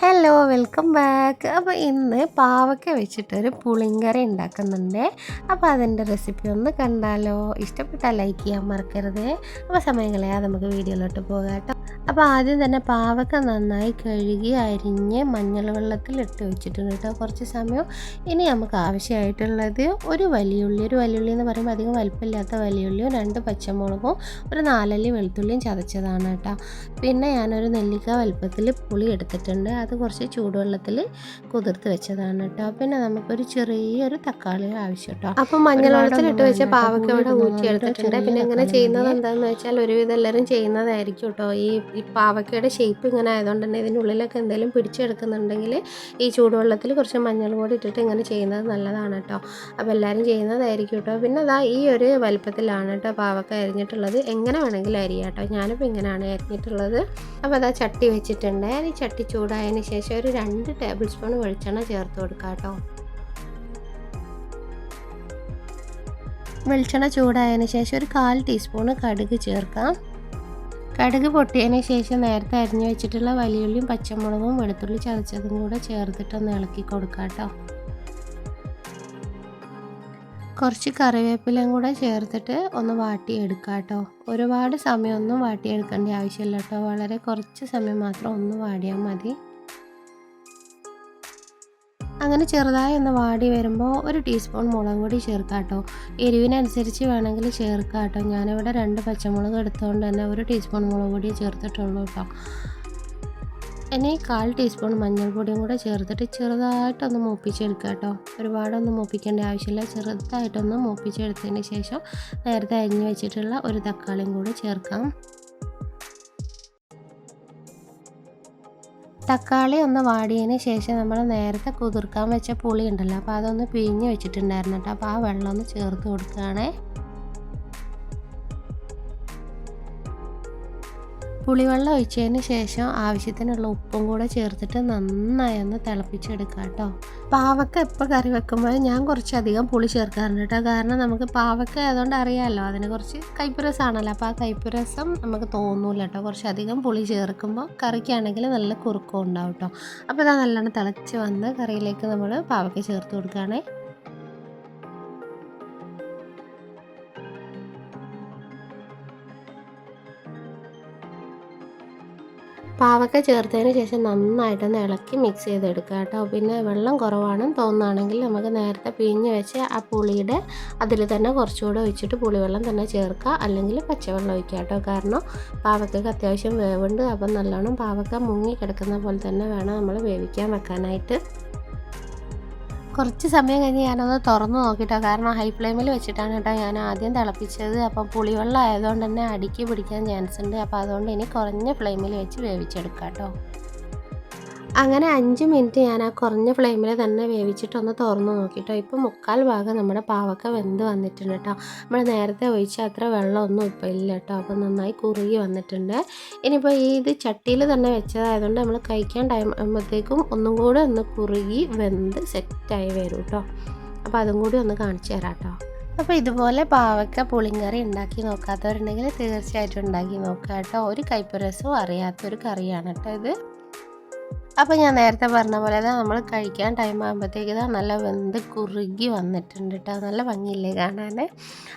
Hello welcome back അപ്പോൾ ഇന്ന് പാവയ്ക്ക വെച്ചിട്ടൊരു പുളിങ്കറി ഉണ്ടാക്കുന്നുണ്ട്. അപ്പോൾ അതിന്റെ റെസിപ്പി ഒന്ന് കണ്ടാലോ? ഇഷ്ടപ്പെട്ടാൽ ലൈക്ക് ചെയ്യാൻ മറക്കരുത്. അപ്പോൾ സമയം കളയാതെ നമുക്ക് വീഡിയോയിലോട്ട് പോകാം അപ്പോൾ ആദ്യം തന്നെ പാവക്ക നന്നായി കഴുകി അരിഞ്ഞ് മഞ്ഞൾ വെള്ളത്തിൽ ഇട്ട് വെച്ചിട്ടുണ്ട് കേട്ടോ. കുറച്ച് സമയം ഇനി നമുക്ക് ആവശ്യമായിട്ടുള്ളത് ഒരു വലിയുള്ളി ഒരു വലിയുള്ളി എന്ന് പറയുമ്പോൾ അധികം വലിപ്പമില്ലാത്ത വലിയുള്ളിയും രണ്ട് പച്ചമുളകും ഒരു നാലല്ലി വെളുത്തുള്ളിയും ചതച്ചതാണ് കേട്ടോ. പിന്നെ ഞാനൊരു നെല്ലിക്ക വലുപ്പത്തിൽ പുളി എടുത്തിട്ടുണ്ട്. അത് കുറച്ച് ചൂടുവെള്ളത്തിൽ കുതിർത്ത് വെച്ചതാണ് കേട്ടോ. പിന്നെ നമുക്കൊരു ചെറിയൊരു തക്കാളി ആവശ്യം കേട്ടോ. അപ്പോൾ മഞ്ഞൾ വെള്ളത്തിൽ ഇട്ട് വെച്ച പാവക്ക ഇവിടെ ഊറ്റി എടുത്തിട്ടുണ്ട് പിന്നെ ഇങ്ങനെ ചെയ്യുന്നത് എന്താണെന്ന് വെച്ചാൽ ഒരുവിധം എല്ലാവരും ചെയ്യുന്നതായിരിക്കും കേട്ടോ. ഈ ഈ പാവയ്ക്കയുടെ ഷേപ്പ് ഇങ്ങനെ ആയതുകൊണ്ട് തന്നെ ഇതിന്റെ ഉള്ളിലൊക്കെ എന്തെങ്കിലും പിടിച്ചെടുക്കുന്നുണ്ടെങ്കിൽ ഈ ചൂടുവെള്ളത്തിൽ കുറച്ച് മഞ്ഞൾ പൊടി ഇട്ടിട്ട് ഇങ്ങനെ ചെയ്യുന്നത് നല്ലതാണ് കേട്ടോ. അപ്പോൾ എല്ലാവരും ചെയ്യുന്നതായിരിക്കും കേട്ടോ. പിന്നെ അതാ ഈ ഒരു വലുപ്പത്തിലാണ് കേട്ടോ പാവക്ക അരിഞ്ഞിട്ടുള്ളത്. എങ്ങനെ വേണമെങ്കിലും അരിയാം കേട്ടോ. ഞാനിപ്പോൾ ഇങ്ങനെയാണ് അരിഞ്ഞിട്ടുള്ളത്. അപ്പോൾ അതാ ചട്ടി വെച്ചിട്ടുണ്ട്. ഈ ചട്ടി ചൂടായതിന് ശേഷം ഒരു രണ്ട് ടേബിൾ സ്പൂൺ വെളിച്ചെണ്ണ ചേർത്ത് കൊടുക്കാം കേട്ടോ. വെളിച്ചെണ്ണ ചൂടായതിന് ശേഷം ഒരു കാൽ ടീസ്പൂണ് കടുക് ചേർക്കാം. കടുക് പൊട്ടിയതിന് ശേഷം നേരത്തെ അരിഞ്ഞു വെച്ചിട്ടുള്ള വലിയുള്ളിയും പച്ചമുളകും വെളുത്തുള്ളി ചതച്ചതും കൂടെ ചേർത്തിട്ടൊന്ന് ഇളക്കി കൊടുക്കാം കേട്ടോ. കുറച്ച് കറിവേപ്പിലയും കൂടെ ചേർത്തിട്ട് ഒന്ന് വാട്ടിയെടുക്കാം കേട്ടോ. ഒരുപാട് സമയമൊന്നും വാട്ടിയെടുക്കേണ്ട ആവശ്യമില്ല കേട്ടോ. വളരെ കുറച്ച് സമയം മാത്രം ഒന്ന് വാടിയാൽ മതി. അങ്ങനെ ചെറുതായി ഒന്ന് വാടി വരുമ്പോൾ ഒരു ടീസ്പൂൺ മുളക് പൊടി ചേർക്കാട്ടോ കേട്ടോ എരിവിനനുസരിച്ച് വേണമെങ്കിൽ ചേർക്കാട്ടോ. കേട്ടോ ഞാനിവിടെ രണ്ട് പച്ചമുളക് എടുത്തുകൊണ്ട് തന്നെ ഒരു ടീസ്പൂൺ മുളക് പൊടി ചേർത്തിട്ടുള്ളൂ കേട്ടോ ഇനി കാൽ ടീസ്പൂൺ മഞ്ഞൾപ്പൊടിയും കൂടെ ചേർത്തിട്ട് ചെറുതായിട്ടൊന്ന് മൂപ്പിച്ചെടുക്കുക കേട്ടോ ഒരുപാടൊന്നും മൂപ്പിക്കേണ്ട ആവശ്യമില്ല. ചെറുതായിട്ടൊന്ന് മൂപ്പിച്ചെടുത്തതിന് ശേഷം നേരത്തെ അരിഞ്ഞ് വെച്ചിട്ടുള്ള ഒരു തക്കാളിയും കൂടി ചേർക്കാം. തക്കാളി ഒന്ന് വാടിയതിന് ശേഷം നമ്മൾ നേരത്തെ കുതിർക്കാൻ വെച്ച പുളി ഉണ്ടല്ലോ അപ്പോൾ അതൊന്ന് പിഴിഞ്ഞ് വെച്ചിട്ടുണ്ടായിരുന്നു കേട്ടോ. അപ്പോൾ ആ വെള്ളം ഒന്ന് ചേർത്ത് കൊടുക്കുകയാണേ. പുളിവെള്ളം ഒഴിച്ചതിന് ശേഷം ആവശ്യത്തിനുള്ള ഉപ്പും കൂടെ ചേർത്തിട്ട് നന്നായി ഒന്ന് തിളപ്പിച്ചെടുക്കുക കേട്ടോ. പാവക്ക എപ്പോൾ കറി വെക്കുമ്പോൾ ഞാൻ കുറച്ചധികം പുളി ചേർക്കാറുണ്ട് കേട്ടോ. കാരണം നമുക്ക് പാവക്ക ആയതുകൊണ്ട് അറിയാമല്ലോ അതിന് കുറച്ച് കൈപ്പുരസമാണല്ലോ അപ്പോൾ ആ കൈപ്പുരസം നമുക്ക് തോന്നൂല കേട്ടോ. കുറച്ചധികം പുളി ചേർക്കുമ്പോൾ കറിക്കാണെങ്കിൽ നല്ല കുറുക്കം ഉണ്ടാവും കേട്ടോ. അപ്പോൾ ഇതാ നല്ലോണം തിളച്ച് വന്ന് കറിയിലേക്ക് നമ്മൾ പാവക്ക ചേർത്ത് കൊടുക്കുകയാണേ. പാവക്ക ചേർത്തതിന് ശേഷം നന്നായിട്ടൊന്ന് ഇളക്കി മിക്സ് ചെയ്തെടുക്കുക കേട്ടോ. പിന്നെ വെള്ളം കുറവാണെന്ന് തോന്നുകയാണെങ്കിൽ നമുക്ക് നേരത്തെ പിഴിഞ്ഞ് വെച്ച് ആ പുളിയുടെ അതിൽ തന്നെ കുറച്ചുകൂടെ ഒഴിച്ചിട്ട് പുളിവെള്ളം തന്നെ ചേർക്കുക അല്ലെങ്കിൽ പച്ചവെള്ളം ഒഴിക്കുക കേട്ടോ. കാരണം പാവക്കയ്ക്ക് അത്യാവശ്യം വേവുണ്ട്. അപ്പം നല്ലോണം പാവക്ക മുങ്ങി കിടക്കുന്ന പോലെ തന്നെ വേണം നമ്മൾ വേവിക്കാൻ വെക്കാനായിട്ട്. കുറച്ച് സമയം കഴിഞ്ഞ് ഞാനൊന്ന് തുറന്ന് നോക്കിട്ടോ. കാരണം ഹൈ ഫ്ലെയിമിൽ വെച്ചിട്ടാണ് കേട്ടോ ഞാൻ ആദ്യം തിളപ്പിച്ചത്. അപ്പം പുളിവെള്ളം ആയതുകൊണ്ട് തന്നെ അടിക്ക് പിടിക്കാൻ ചാൻസ് ഉണ്ട്. അപ്പോൾ അതുകൊണ്ട് ഇനി കുറഞ്ഞ ഫ്ലെയിമിൽ വെച്ച് വേവിച്ചെടുക്കാം കേട്ടോ അങ്ങനെ അഞ്ച് മിനിറ്റ് ഞാൻ ആ കുറഞ്ഞ ഫ്ലെയിമിൽ തന്നെ വേവിച്ചിട്ടൊന്ന് തുറന്നു നോക്കിട്ടോ. ഇപ്പോൾ മുക്കാൽ ഭാഗം നമ്മുടെ പാവക്ക വെന്ത് വന്നിട്ടുണ്ട് കേട്ടോ. നമ്മൾ നേരത്തെ ഒഴിച്ച അത്ര വെള്ളമൊന്നും ഇപ്പോൾ ഇല്ല കേട്ടോ. അപ്പോൾ നന്നായി കുറുകി വന്നിട്ടുണ്ട്. ഇനിയിപ്പോൾ ഈ ഇത് ചട്ടിയിൽ തന്നെ വെച്ചതായതുകൊണ്ട് നമ്മൾ കഴിക്കാൻ ടൈം ആകുമ്പോഴത്തേക്കും ഒന്നും കൂടെ ഒന്ന് കുറുകി വെന്ത് സെറ്റായി വരും കേട്ടോ. അപ്പോൾ അതും കൂടി ഒന്ന് കാണിച്ചു തരാം കേട്ടോ. അപ്പോൾ ഇതുപോലെ പാവക്ക പുളിങ്കറി ഉണ്ടാക്കി നോക്കാത്തവരുണ്ടെങ്കിൽ തീർച്ചയായിട്ടും ഉണ്ടാക്കി നോക്കുക കേട്ടോ. ഒരു കൈപ്പുരസവും അറിയാത്തൊരു കറിയാണ് കേട്ടോ ഇത്. അപ്പോൾ ഞാൻ നേരത്തെ പറഞ്ഞ പോലെ തന്നെ നമ്മൾ കഴിക്കാൻ ടൈം ആകുമ്പോഴത്തേക്ക് ഇതാ നല്ല വെന്ത് കുറുകി വന്നിട്ടുണ്ട് കേട്ടോ നല്ല ഭംഗിയില്ലേ കാണാൻ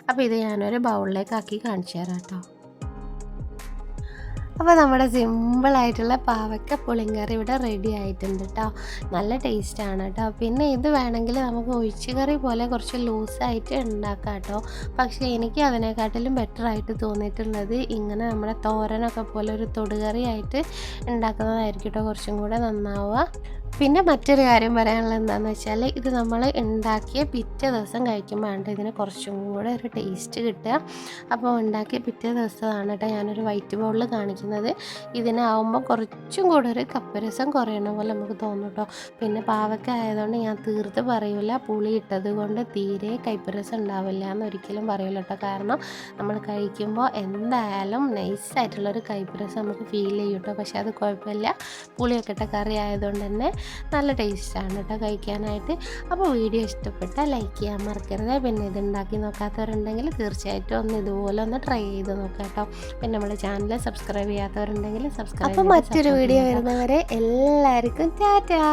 അപ്പോൾ ഇത് ഞാനൊരു ബൗളിലേക്ക് ആക്കി കാണിച്ചു തരാം കേട്ടോ അപ്പോൾ നമ്മുടെ സിമ്പിളായിട്ടുള്ള പാവക്ക പുളിങ്കറി ഇവിടെ റെഡി ആയിട്ടുണ്ട് കേട്ടോ നല്ല ടേസ്റ്റാണ് കേട്ടോ പിന്നെ ഇത് വേണമെങ്കിൽ നമുക്ക് ഒഴിച്ചുകറി പോലെ കുറച്ച് ലൂസായിട്ട് ഉണ്ടാക്കാം കേട്ടോ പക്ഷേ എനിക്ക് അതിനെക്കാട്ടിലും ബെറ്റർ ആയിട്ട് തോന്നിയിട്ടുള്ളത് ഇങ്ങനെ നമ്മുടെ തോരനൊക്കെ പോലെ ഒരു തൊടുകറി ആയിട്ട് ഉണ്ടാക്കുന്നതായിരിക്കും കേട്ടോ കുറച്ചും കൂടെ നന്നാവുക. പിന്നെ മറ്റൊരു കാര്യം പറയാനുള്ളത് എന്താണെന്ന് വെച്ചാൽ ഇത് നമ്മൾ ഉണ്ടാക്കിയ പിറ്റേ ദിവസം കഴിക്കുമ്പോഴാണ് ഇതിന് കുറച്ചും കൂടെ ഒരു ടേസ്റ്റ് കിട്ടുക. അപ്പോൾ ഉണ്ടാക്കിയ പിറ്റേ ദിവസമാണ് കേട്ടോ ഞാനൊരു വൈറ്റ് ബോളിൽ കാണിക്കുന്നത്. ഇതിനാവുമ്പോൾ കുറച്ചും കൂടെ ഒരു കപ്പരസം കുറയണ പോലെ നമുക്ക് തോന്നും കേട്ടോ. പിന്നെ പാവക്ക ആയതുകൊണ്ട് ഞാൻ തീർത്ത് പറയില്ല പുളി ഇട്ടത് കൊണ്ട് തീരെ കൈപ്പരസം ഉണ്ടാവില്ല എന്ന് ഒരിക്കലും പറയില്ല കേട്ടോ. കാരണം നമ്മൾ കഴിക്കുമ്പോൾ എന്തായാലും നൈസായിട്ടുള്ളൊരു കൈപ്പരസം നമുക്ക് ഫീൽ ചെയ്യും കേട്ടോ. പക്ഷേ അത് കുഴപ്പമില്ല. പുളിയൊക്കെ ഇട്ട കറി ആയതുകൊണ്ട് തന്നെ നല്ല ടേസ്റ്റാണ് കേട്ടോ കഴിക്കാനായിട്ട്. അപ്പോൾ വീഡിയോ ഇഷ്ടപ്പെട്ടാൽ ലൈക്ക് ചെയ്യാൻ മറക്കരുത്. പിന്നെ ഇത് ഉണ്ടാക്കി നോക്കാത്തവരുണ്ടെങ്കിൽ തീർച്ചയായിട്ടും ഒന്ന് ഇതുപോലെ ഒന്ന് ട്രൈ ചെയ്ത് നോക്കാം കേട്ടോ പിന്നെ നമ്മുടെ ചാനൽ സബ്സ്ക്രൈബ് ചെയ്യാത്തവരുണ്ടെങ്കിൽ സബ്സ്ക്രൈബ് അപ്പോൾ മറ്റൊരു വീഡിയോ വരുന്നവരെ എല്ലാവർക്കും ടാറ്റാ.